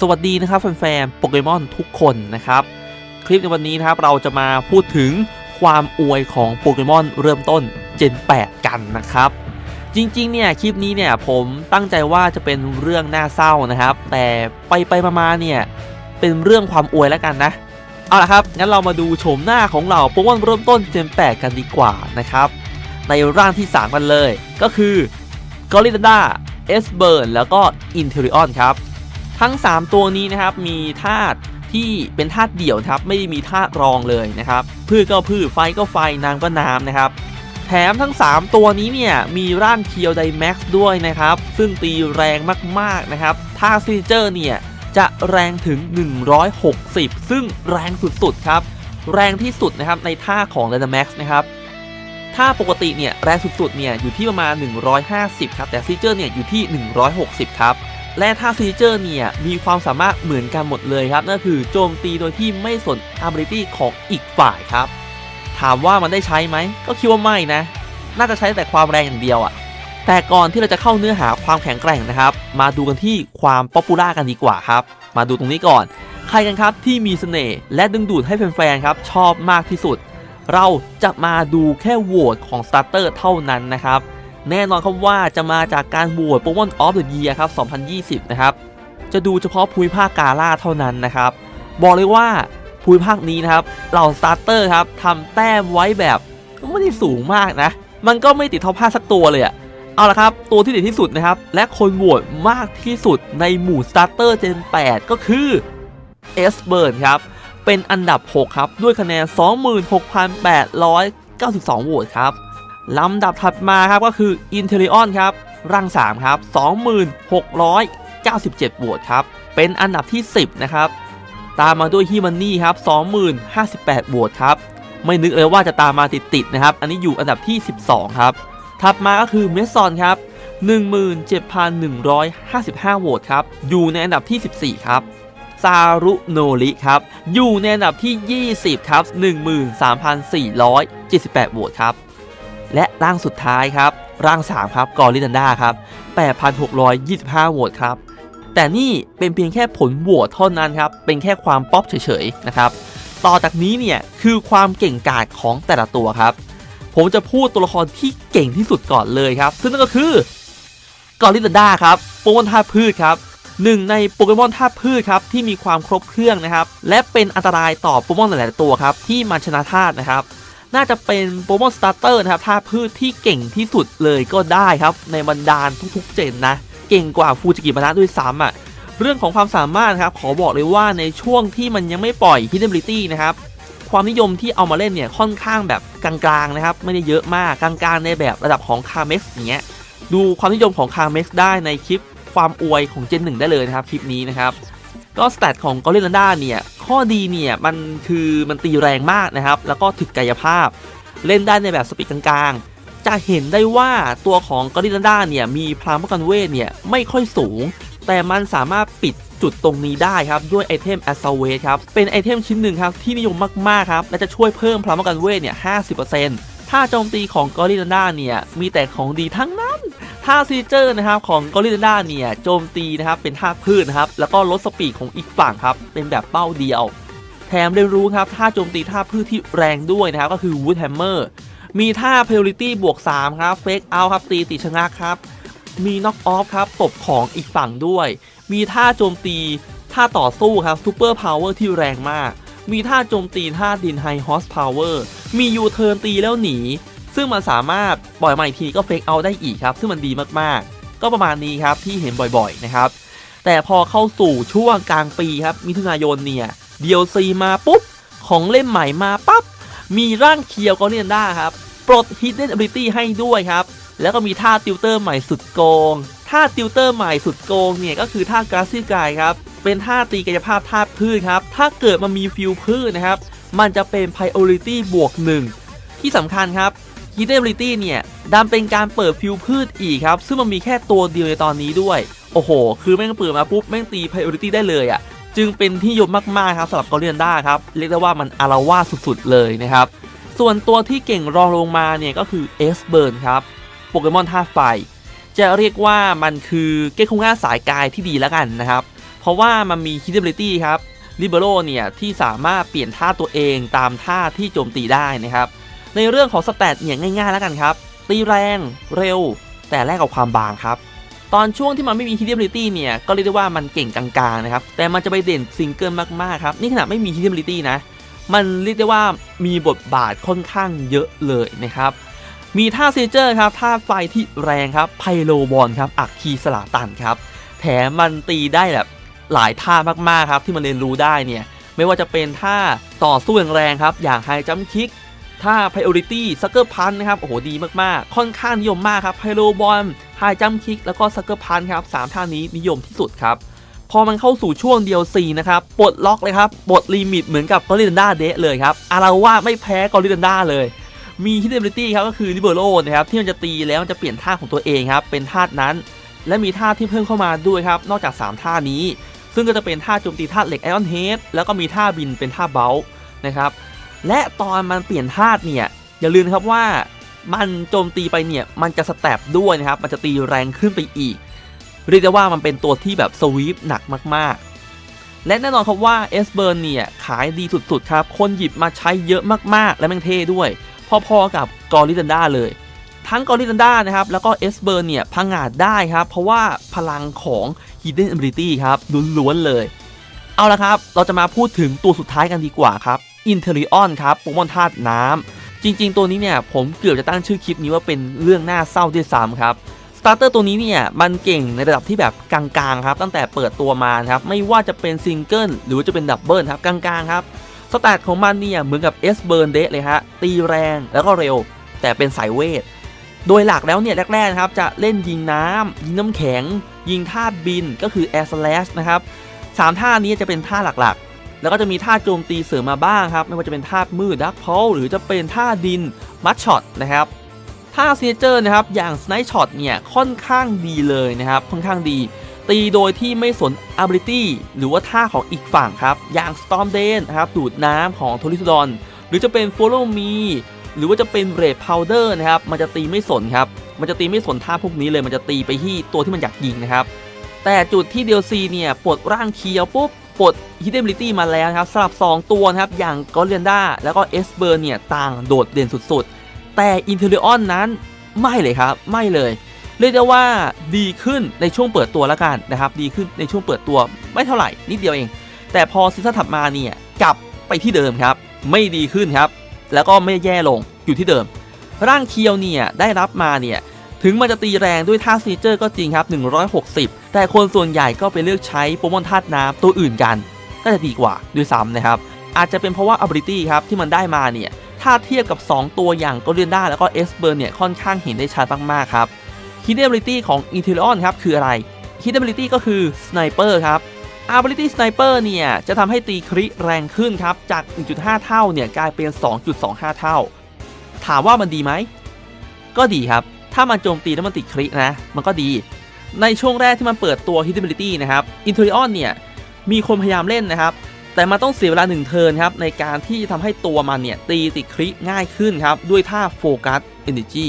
สวัสดีนะครับแฟนๆโปเกมอนทุกคนนะครับ คลิปในวันนี้นะครับเราจะมาพูดถึงความอวยของโปเกมอนเริ่มต้น Gen 8 กันนะครับ จริงๆเนี่ยคลิปนี้เนี่ยผมตั้งใจว่าจะเป็นเรื่องน่าเศร้านะครับ แต่ไปไปๆมาๆเนี่ยเป็นเรื่องความอวยแล้วกันนะ เอาละครับงั้นเรามาดูโฉมหน้าของเราโปเกมอนเริ่มต้น Gen 8 กันดีกว่านะครับในร่างที่ 3 กันเลย ก็คือกอริลดาเอสเบิร์นแล้วก็อินเทอริออนครับ ทั้ง 3 ตัวนี้นะครับมีธาตุที่เป็นธาตุเดี่ยวครับไม่ได้มีธาตุรองเลยนะครับพืชก็พืชไฟก็ไฟน้ำก็น้ำนะครับ แถมทั้ง 3 ตัวนี้เนี่ยมีร่างเคียวไดแม็กซ์ด้วยนะครับ ซึ่งตีแรงมากๆนะครับท่าซิเจอร์เนี่ยจะแรงถึง 160 ซึ่งแรงสุดๆครับ แรงที่สุดนะครับในท่าของ d y n a m a x นะครับถ้าปกติเนี่ยแรงสุดๆเนี่ยอยู่ที่ประมาณ 150 ครับ แต่ซีเจอร์เนี่ยอยู่ที่ 160 ครับ และท่าซีเจอร์เนี่ยมีความสามารถเหมือนกันหมดเลยครับ นั่นคือโจมตีโดยที่ไม่สน ability ของอีกฝ่ายครับ ถามว่ามันได้ใช้ไหม ก็คิดว่าไม่นะ น่าจะใช้แต่ความแรงอย่างเดียวอะแต่ก่อนที่เราจะเข้าเนื้อหาความแข็งแกร่งนะครับ มาดูกันที่ความป๊อปปูล่ากันดีกว่าครับ มาดูตรงนี้ก่อน ใครกันครับที่มีเสน่ห์และดึงดูดให้แฟนๆครับชอบมากที่สุด เราจะมาดูแค่โหวตของสตาร์เตอร์เท่านั้นนะครับ แน่นอนครับว่าจะมาจากการโหวตโปเกมอนออฟเดอะเยียครับ 2020 นะครับ จะดูเฉพาะภูมิภาคกาล่าเท่านั้นนะครับ บอกเลยว่าภูมิภาคนี้นะครับ เหล่าสตาร์เตอร์ครับทำแต้มไว้แบบไม่ได้สูงมากนะ มันก็ไม่ติดท็อป5สักตัวเลยอะเอาละครับ ตัวที่เด็ดที่สุดนะครับ และคนโหวตมากที่สุดในหมู่สตาร์เตอร์เจน8 ก็คือเอสเบิร์นครับ เป็นอันดับ 6 ครับ ด้วยคะแนน 26,892โหวตครับ ลำดับถัดมาครับก็คือ i n t e r i o n ครับร่าง3ครับ2697โหวตครับ เป็นอันดับที่ 10 นะครับ ตามมาด้วยฮิมันนี่ครับ2058โหวตครับ ไม่นึกเลยว่าจะตามมาติดๆนะครับ อันนี้อยู่อันดับที่ 12 ครับ ถัดมาก็คือเมสซอนครับ17,155โหวตครับ อยู่ในอันดับที่ 14 ครับซารุโนริครับ อยู่ในอันดับที่ 20 ครับ 13,478โหวตครับ และร่างสุดท้ายครับ ร่าง 3 ครับกอริดันดาครับ 8,625โหวตครับ แต่นี่เป็นเพียงแค่ผลโหวตเท่านั้นครับ เป็นแค่ความป๊อปเฉยๆนะครับ ต่อจากนี้เนี่ยคือความเก่งกาจของแต่ละตัวครับ ผมจะพูดตัวละครที่เก่งที่สุดก่อนเลยครับ ซึ่งนั่นก็คือกอริดันดาครับโปเกมอนธาตุพืชครับหนึ่งในโปเกมอนธาตุพืชครับที่มีความครบเครื่องนะครับ และเป็นอันตรายต่อโปเกมอนหลาย ๆ ตัวครับที่มันชนะธาตุนะครับ น่าจะเป็นโปเกมอนสตาร์เตอร์นะครับธาพืชที่เก่งที่สุดเลยก็ได้ครับ ในบรรดาทุกๆเจนนะ เก่งกว่าฟูจิกิบาระด้วยซ้ำอะเรื่องของความสามารถครับขอบอกเลยว่าในช่วงที่มันยังไม่ปล่อย Hidden Ability นะครับความนิยมที่เอามาเล่นเนี่ยค่อนข้างแบบกลางๆนะครับไม่ได้เยอะมากกลางๆ ในแบบระดับของคาเม็กซ์อย่างเงี้ยดูความนิยมของคาเม็กซ์ได้ในคลิปความอวยของเจนหนึ่งได้เลยนะครับคลิปนี้นะครับ ก็สแตทของกอริลลาด้าเนี่ย ข้อดีเนี่ย มันคือมันตีแรงมากนะครับ แล้วก็ถึกกายภาพ เล่นได้ในแบบสปีดกลางๆ จะเห็นได้ว่าตัวของกอริลลาด้าเนี่ย มีพลังป้องกันเวทเนี่ย ไม่ค่อยสูง แต่มันสามารถปิดจุดตรงนี้ได้ครับ ด้วยไอเทม a s s a w a t ครับ เป็นไอเทมชิ้นหนึ่งครับ ที่นิยมมากๆครับ และจะช่วยเพิ่มพลังป้องกันเวทเนี่ย 50%ถ้าโจมตีของกอริลลาด้าเนี่ย มีแต่ของดีทั้งนั้น ท่าซีเจอร์นะครับของกอริลลาเนี่ยโจมตีนะครับเป็นท่าพืชนะครับแล้วก็ลดสปีดของอีกฝั่งครับเป็นแบบเป้าเดียว แถมได้รู้ครับท่าโจมตีท่าพืชที่แรงด้วยนะครับก็คือ Wood Hammer มีท่า Penalty บวก 3 ครับ Fake Out ครับตีติดชะงักครับ มี Knock Off ครับตบของอีกฝั่งด้วย มีท่าโจมตีท่าต่อสู้ครับ Super Power ที่แรงมาก มีท่าโจมตีท่าดิน High Horse Power มี U Turn ตีแล้วหนี ซึ่งมันสามารถปล่อยมาอีกทีก็เฟกเอาได้อีกครับ ซึ่งมันดีมากๆ ก็ประมาณนี้ครับที่เห็นบ่อยๆนะครับ แต่พอเข้าสู่ช่วงกลางปีครับมิถุนายนเนี่ย DLC มาปุ๊บ ของเล่มใหม่มาปั๊บ มีร่างเคียวกอเนียนด้ครับ ปลด Hidden Ability ให้ด้วยครับ แล้วก็มีท่าติวเตอร์ใหม่สุดโกง ท่าติวเตอร์ใหม่สุดโกงเนี่ยก็คือท่ากราซี่กายครับ เป็นท่าตีกายภาพธาตุพืชครับ ถ้าเกิดมันมีฟิลพืชนะครับ มันจะเป็น Priority บวกหนึ่งที่สำคัญครับ Hidden Ability เนี่ยดันเป็นการเปิดฟิวพืชอีกครับ ซึ่งมันมีแค่ตัวเดียวในตอนนี้ด้วย โอ้โห คือแม่งเปิดมาปุ๊บ แม่งตี Priority ได้เลยอะ่ะ จึงเป็นที่ยมมาก ๆ ครับสำหรับกอริเอนด้าครับ เรียกได้ว่ามันอาราวาสุด ๆ เลยนะครับ ส่วนตัวที่เก่งรองลงมาเนี่ยก็คือเอสเบิร์นครับโปเกมอนธาตุไฟ จะเรียกว่ามันคือเกคุง่าสายกายที่ดีแล้วกันนะครับ เพราะว่ามันมี Hidability ครับ Libero เนี่ยที่สามารถเปลี่ยนท่าตัวเองตามท่าที่โจมตีได้นะครับ ในเรื่องของสแตทเนี่ยง่ายๆแล้วกันครับ ตีแรง เร็ว แต่แลกกับความบางครับ ตอนช่วงที่มันไม่มี Hidability เนี่ย ก็เรียกได้ว่ามันเก่งกลางๆนะครับ แต่มันจะไปเด่นซิงเกิลมากๆครับ นี่ขนาดไม่มี Hidability นะ มันเรียกได้ว่ามีบทบาทค่อนข้างเยอะเลยนะครับ มีท่าเซเจอร์ครับ ท่าไฟที่แรงครับ ไพโลบอลครับ อักคีสลาตันครับ แถมมันตีได้แบบหลายท่ามากๆครับที่มันเรียนรู้ได้เนี่ย ไม่ว่าจะเป็นท่าต่อสู้แรงๆครับ อย่างไฮจัมคิก ท่า priority sucker punch นะครับ โอ้โห ดีมาก ๆ ค่อนข้างนิยมมากครับไพโลบอลไฮจัมคิกแล้วก็ sucker punch ครับสามท่านี้นิยมที่สุดครับ พอมันเข้าสู่ช่วง DLC นะครับ ปลดล็อกเลยครับ ปลดลิมิตเหมือนกับกอริลันดาเดะเลยครับ อาราว่าไม่แพ้กอริลันดาเลย มี hidability ครับ ก็คือ libero นะครับ ที่มันจะตีแล้วมันจะเปลี่ยนท่าของตัวเองครับ เป็นท่านั้น และมีท่าที่เพิ่มเข้ามาด้วยครับ นอกจาก 3 ท่านี้ ซึ่งก็จะเป็นท่าโจมตีท่าเหล็กไอออนเฮดแล้วก็มีท่าบินเป็นท่าเบลนะครับ และตอนมันเปลี่ยนท่าเนี่ย อย่าลืมครับว่ามันโจมตีไปเนี่ย มันจะสแตปด้วยนะครับ มันจะตีแรงขึ้นไปอีก เรียกได้ว่ามันเป็นตัวที่แบบสวีปหนักมากๆ และแน่นอนครับว่าเอสเบิร์นเนี่ย ขายดีสุดๆ ครับ คนหยิบมาใช้เยอะมากๆ และแม่งเท่ด้วย พอๆกับกอริดันดาเลย ทั้งกอริดันดานะครับ แล้วก็เอสเบิร์นเนี่ยพังอาจได้ครับ เพราะว่าพลังของ Hidden Ability ครับล้วนๆเลย เอาละครับ เราจะมาพูดถึงตัวสุดท้ายกันดีกว่าครับ อินเทอริออนครับโปเกมอนธาตุน้ำจริง ๆ ตัวนี้เนี่ยผมเกือบจะตั้งชื่อคลิปนี้ว่าเป็นเรื่องน่าเศร้าด้วยซ้ำครับสตาร์เตอร์ตัวนี้เนี่ยมันเก่งในระดับที่แบบกลางๆครับตั้งแต่เปิดตัวมาครับไม่ว่าจะเป็นซิงเกิลหรือว่าจะเป็นดับเบิลครับกลางๆครับสแตทของมันเนี่ยเหมือนกับเอสเบิร์นเดเลยฮะตีแรงแล้วก็เร็ว แต่เป็นสายเวทโดยหลักแล้วเนี่ยแรกๆนะครับจะเล่นยิงน้ำยิงน้ำแข็ง ยิงท่าบินก็คือ Air Slash นะครับสามท่านี้จะเป็นท่าหลัก แล้วก็จะมีท่าโจมตีเสริมมาบ้างครับ ไม่ว่าจะเป็นท่ามืดดักพอลหรือจะเป็นท่าดินมัดช็อตนะครับท่าเซเจอร์นะครับ อย่าง Snipe Shot เนี่ย ค่อนข้างดีเลยนะครับ ค่อนข้างดี ตีโดยที่ไม่สน ability หรือว่าท่าของอีกฝั่งครับ อย่าง Storm d a n นะครับ ดูดน้ำของ t o r i s o d o n หรือจะเป็น Follow Me หรือว่าจะเป็น Red Powder นะครับ มันจะตีไม่สนครับ มันจะตีไม่สนท่าพวกนี้เลย มันจะตีไปที่ตัวที่มันอยากยิงนะครับ แต่จุดที่ DLC เนี่ยปลดร่างเคียวปุ๊บ ปลด Hidability มาแล้วนะครับสำหรับ 2 ตัวนะครับ อย่าง g o r i a n d a แล้วก็ e s b e r เนี่ย ต่างโดดเด่นสุดๆ แต่ i n t e r i o n นั้นไม่เลยครับ ไม่เลย เรียกได้ว่าดีขึ้นในช่วงเปิดตัวแล้วกันนะครับ ดีขึ้นในช่วงเปิดตัวไม่เท่าไหร่นิดเดียวเอง แต่พอซีซั่นถัดมาเนี่ยกลับไปที่เดิมครับ ไม่ดีขึ้นครับ แล้วก็ไม่แย่ลงอยู่ที่เดิม ร่างเคียวเนี่ยได้รับมาเนี่ย ถึงมันจะตีแรงด้วยท่าซีเจอร์ก็จริงครับ 160 แต่คนส่วนใหญ่ก็ไปเลือกใช้โปเกมอนธาตุน้ำตัวอื่นกันก็จะดีกว่าด้วยซ้ำนะครับ อาจจะเป็นเพราะว่า ability ครับที่มันได้มาเนี่ย ถ้าเทียบกับ 2 ตัวอย่างก o เรียนด้าแล้วก็เอสเบอร์เนี่ยค่อนข้างเห็นได้ชัดมากๆครับ Hidden Ability ของ i n t e r i o n ครับคืออะไร Hidden Ability ก็คือ Sniper ครับ Ability Sniper เนี่ยจะทำให้ตีคริแรงขึ้นครับ จาก 1.5 เท่าเนี่ยกลายเป็น 2.25 เท่า ถามว่ามันดีไหม ก็ดีครับ ถ้ามันโจมตีแล้วมันติดครินะ มันก็ดี ในช่วงแรกที่มันเปิดตัว Hidden Ability นะครับ i n t e r i o n เนี่ย มีคนพยายามเล่นนะครับ แต่มันต้องเสียเวลา1เทิร์นครับ ในการที่จะทำให้ตัวมันเนี่ย ตีติดคริง่ายขึ้นครับ ด้วยท่าโฟกัส Energy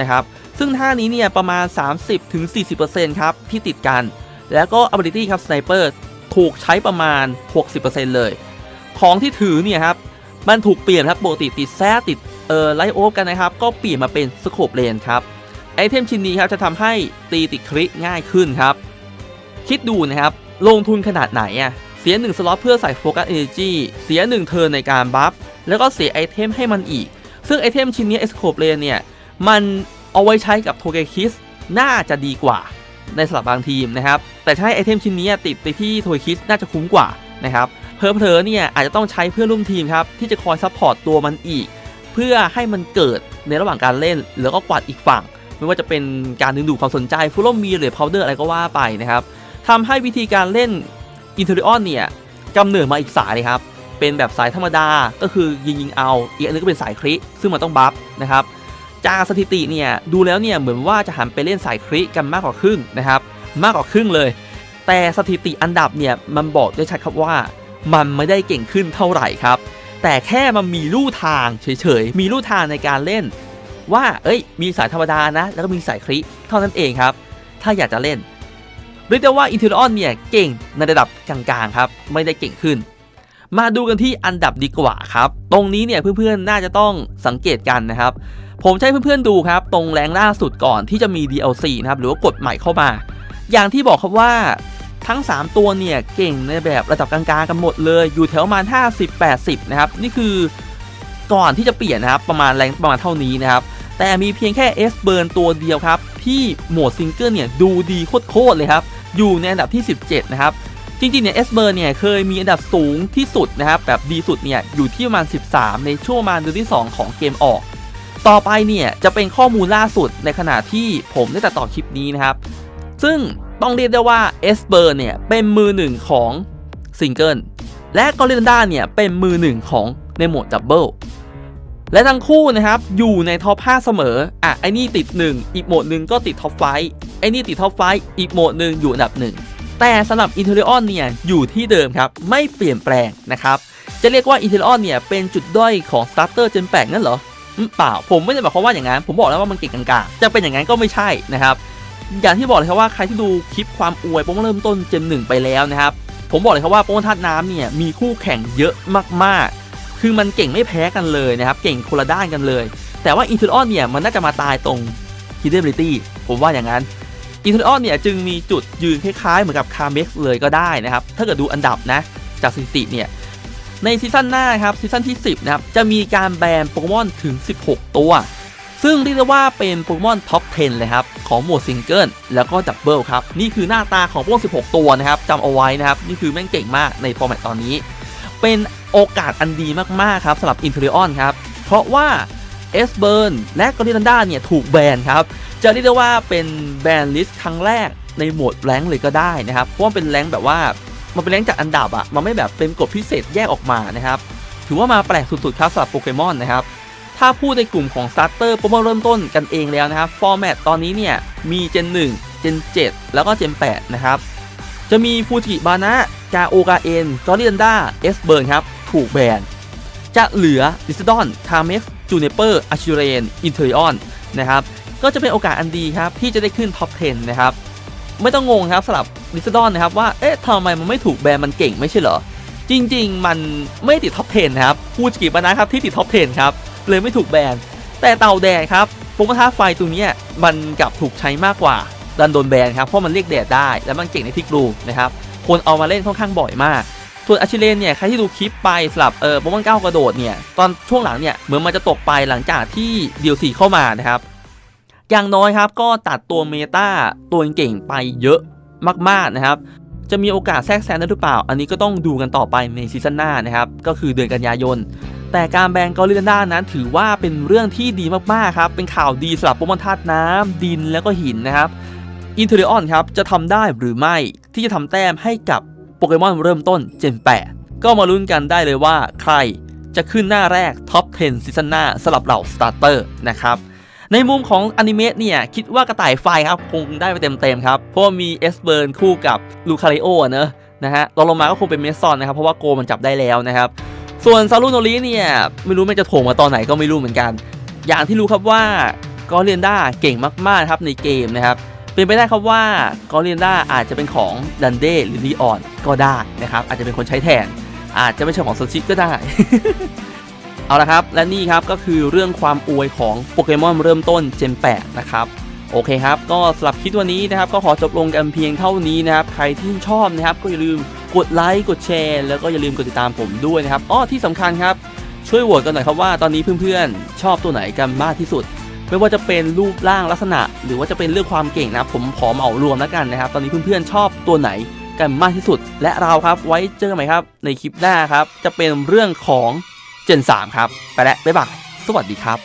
นะครับ ซึ่งท่านี้เนี่ยประมาณ 30-40%ครับที่ติดกัน แล้วก็ Ability ครับ Sniper ถูกใช้ประมาณ 60%เลย ของที่ถือเนี่ยครับมันถูกเปลี่ยนครับปกติติดแซดติดเอ่อไลโอฟกันนะครับ ก็เปลี่ยนมาเป็นสโคปเลนครับ ไอเทมชิ้นนี้ครับจะทำให้ตีติดคริง่ายขึ้นครับ คิดดูนะครับ ลงทุนขนาดไหนอะเสีย 1 สล็อตเพื่อใส่โฟกัสเอเนจีเสีย 1 เทิร์นในการบัฟ แล้วก็เสียไอเทมให้มันอีก ซึ่งไอเทมชิ้นนี้เอสโคปเลนเนี่ย มันเอาไว้ใช้กับโทเกคิสน่าจะดีกว่าในสลับบางทีมนะครับ แต่ใช้ไอเทมชิ้นนี้ติดไปที่โทเกคิสน่าจะคุ้มกว่านะครับเพลอๆเนี่ยอาจจะต้องใช้เพื่อร่วมทีมครับที่จะคอยซัพพอร์ตตัวมันอีก เพื่อให้มันเกิดในระหว่างการเล่นแล้วก็กวาดอีกฝั่ง ไม่ว่าจะเป็นการดึงดูดความสนใจฟูลลมีหรือพาวเดอร์อะไรก็ว่าไปนะครับทำให้วิธีการเล่นอินเทอริออนเนี่ยกำเนิดมาอีกสายเลยครับ เป็นแบบสายธรรมดาก็คือยิงยิงเอา อีกอันนึงก็เป็นสายคริซึ่งมันต้องบัฟนะครับจากสถิติเนี่ยดูแล้วเนี่ยเหมือนว่าจะหันไปเล่นสายคริกันมากกว่าครึ่งนะครับมากกว่าครึ่งเลย แต่สถิติอันดับเนี่ยมันบอกได้ชัดครับว่า มันไม่ได้เก่งขึ้นเท่าไหร่ครับ แต่แค่มันมีลู่ทางเฉยๆ มีลู่ทางในการเล่น ว่าเอ้ยมีสายธรรมดานะ แล้วก็มีสายคลิเท่านั้นเองครับ ถ้าอยากจะเล่นเรียกได้ว่า Inteleon เนี่ยเก่งในระดับกลางๆครับไม่ได้เก่งขึ้น มาดูกันที่อันดับดีกว่าครับ ตรงนี้เนี่ยเพื่อนๆน่าจะต้องสังเกตกันนะครับ ผมใช้เพื่อนๆดูครับ ตรงแรงล่าสุดก่อนที่จะมี DLC นะครับหรือว่ากฎใหม่เข้ามา อย่างที่บอกครับว่าทั้ง 3 ตัวเนี่ยเก่งในแบบระดับกลางๆกันหมดเลย อยู่แถวประมาณ 50-80 นะครับ นี่คือก่อนที่จะเปลี่ยนนะครับ ประมาณแรงประมาณเท่านี้นะครับ แต่มีเพียงแค่ S Burn ตัวเดียวครับ ที่โหมดซิงเกิลเนี่ยดูดีโคตรๆเลยครับ อยู่ในอันดับที่ 17 นะครับ จริงๆเนี่ย S Burn เนี่ยเคยมีอันดับสูงที่สุดนะครับ แบบดีสุดเนี่ยอยู่ที่ประมาณ 13 ในช่วงประมาณเดือนที่ 2 ของเกมออก ต่อไปเนี่ยจะเป็นข้อมูลล่าสุดในขณะที่ผมได้ตัดต่อคลิปนี้นะครับ ซึ่งต้องเรียกได้ว่า S Burn เนี่ยเป็นมือหนึ่งของซิงเกิลและกอริลดาเนี่ยเป็นมือหนึ่งของในโหมดดับเบิล และทั้งคู่นะครับอยู่ในท็อป 5 เสมอ อะไอ้นี่ติด 1 อีกโหมดหนึ่งก็ติดท็อปไฟไอ้นี่ติดท็อปไฟอีกโหมดหนึ่งอยู่อันดับ 1 แต่สำหรับ i n t e l l i o n เนี่ยอยู่ที่เดิมครับไม่เปลี่ยนแปลงนะครับจะเรียกว่า i n t e l l i o n เนี่ยเป็นจุดด้อยของ Starter Gen 8นั่นเหรอเปล่าผมไม่ได้บอกเขามว่าอย่างนั้น ผมบอกแล้วว่ามันเก่งกลางๆจะเป็นอย่างนั้นก็ไม่ใช่นะครับอย่างที่บอกเลยครับว่าใครที่ดูคลิปความอวยโปรโมเริ่มต้นเจนหนึ่งไปแล้วนะครับผมบอกเลยครับว่าโปรโมทธาตุน้ำเนี่ยมีคู่แข่งเยอะมากๆ คือมันเก่งไม่แพ้กันเลยนะครับ เก่งคนละด้านกันเลย แต่ว่า i n t e l l i o n เนี่ยมันน่าจะมาตายตรง Hidability ผมว่าอย่างนั้น i n t e l l i o n เนี่ยจึงมีจุดยืนคล้ายๆ เหมือนกับ c a r m e x เลยก็ได้นะครับ ถ้าเกิดดูอันดับนะ จากสถิติเนี่ย ในซีซั่นหน้าครับซีซั่นที่ 10 นะครับ จะมีการแบนโปเกมอนถึง 16 ตัว ซึ่งเรียกได้ว่าเป็นโปเกมอนท็อป 10 เลยครับ ของหมวดซิงเกิลแล้วก็ดับเบิลครับ นี่คือหน้าตาของโปเก16 ตัวนะครับจำเอาไว้นะครับ นี่คือแม่งเก่งมากในฟอร์แมตตอนนี้ เป็น โอกาสอันดีมาก ๆ ครับสำหรับอินเทอริออนครับ เพราะว่าเอสเบิร์นและกอริลันดาเนี่ยถูกแบนครับ จะเรียกได้ว่าเป็นแบนลิสต์ครั้งแรกในโหมดแรงค์เลยก็ได้นะครับ เพราะว่าเป็นแรงค์แบบว่า มันเป็นแรงค์จากอันดับอะมันไม่แบบเป็นกฎพิเศษแยกออกมานะครับ ถือว่ามาแปลกสุด ๆ ครับสำหรับโปเกมอนนะครับ ถ้าพูดในกลุ่มของสตาร์เตอร์โปเกมอนเริ่มต้นกันเองแล้วนะครับฟอร์แมตตอนนี้เนี่ยมีเจน1เจน7 แล้วก็เจน8นะครับจะมีฟูจิบานะกาโอกาเอ็นกอริลันดาเอสเบิร์นครับ ถูกแบน จะเหลือดิสดอนคาเม็กจูเนเปอร์อาชิเรนอินเทอริออนนะครับก็จะเป็นโอกาสอันดีครับที่จะได้ขึ้นท็อป 10 นะครับ ไม่ต้องงงครับสำหรับดิสดอนนะครับว่าเอ๊ะทำไมมันไม่ถูกแบนมันเก่งไม่ใช่เหรอ จริง ๆ มันไม่ติดท็อป 10 นะครับฟูจิบานะครับที่ติดท็อป 10 ครับ เลยไม่ถูกแบน แต่เต่าแดดครับปรโมท่าไฟตัวนี้มันกลับถูกใช้มากกว่าดันโดนแบนครับเพราะมันเรียกแดดได้ และมันเก่งในทิกรูนะครับคนเอามาเล่นค่อนข้างบ่อยมาก ส่วนอาชิเลนเนี่ยใครที่ดูคลิปไปสลับเออโปเกมอนก้ากระโดดเนี่ยตอนช่วงหลังเนี่ยเหมือนมันจะตกไปหลังจากที่ DLC เข้ามานะครับอย่างน้อยครับก็ตัดตัวเมตาตัวเก่งไปเยอะมากๆนะครับ จะมีโอกาสแทรกแซงได้หรือเปล่า อันนี้ก็ต้องดูกันต่อไปในซีซั่นหน้านะครับ ก็คือเดือนกันยายน แต่การแบนกอริลลานั้น ถือว่าเป็นเรื่องที่ดีมากๆครับ เป็นข่าวดีสำหรับโปเกมอนธาตุน้ำดินแล้วก็หินนะครับอินเทอร์ออนครับจะทำได้หรือไม่ที่จะทำแต้มให้กับ โปเกมอนเริ่มต้นเจน 8 ก็มาลุ้นกันได้เลยว่าใครจะขึ้นหน้าแรกท็อป 10 ซีซั่นหน้าสำหรับเหล่าสตาร์เตอร์นะครับในมุมของอนิเมะเนี่ยคิดว่ากระต่ายไฟครับคงได้ไปเต็มๆครับ เพราะมีเอสเบิร์นคู่กับลูคาริโอเนอะนะฮะรอลงมาก็คงเป็นเมสซอนนะครับ เพราะว่าโกมันจับได้แล้วนะครับ ส่วนซารุโนริเนี่ย ไม่รู้มันจะโถงมาตอนไหนก็ไม่รู้เหมือนกัน อย่างที่รู้ครับว่ากอเรียนด้าเก่งมากๆครับในเกมนะครับ เป็นไปได้ครับว่ากอรียนด้าอาจจะเป็นของดันเดหรือลีออนก็ได้นะครับ อาจจะเป็นคนใช้แทน อาจจะไม่ใช่ของโซชิก็ได้ เอาละครับ และนี่ครับก็คือเรื่องความอวยของโปเกมอนเริ่มต้น Gen 8นะครับโอเคครับ ก็สำหรับคลิปวันนี้นะครับ ก็ขอจบลงกันเพียงเท่านี้นะครับ ใครที่ชอบนะครับ ก็อย่าลืมกดไลค์ กดแชร์ แล้วก็อย่าลืมกดติดตามผมด้วยนะครับ อ้อ ที่สำคัญครับ ช่วยโหวตกันหน่อยครับว่าตอนนี้เพื่อนๆ ชอบตัวไหนกันมากที่สุด ไม่ว่าจะเป็นรูปร่างลักษณะ หรือว่าจะเป็นเรื่องความเก่งนะผมขอเหมารวมแล้วกันนะครับ ตอนนี้เพื่อนๆชอบตัวไหนกันมากที่สุด และเราครับไว้เจอกันใหม่ครับ ในคลิปหน้าครับ จะเป็นเรื่องของ Gen 3 ครับ ไปแล้วบ๊ายบายสวัสดีครับ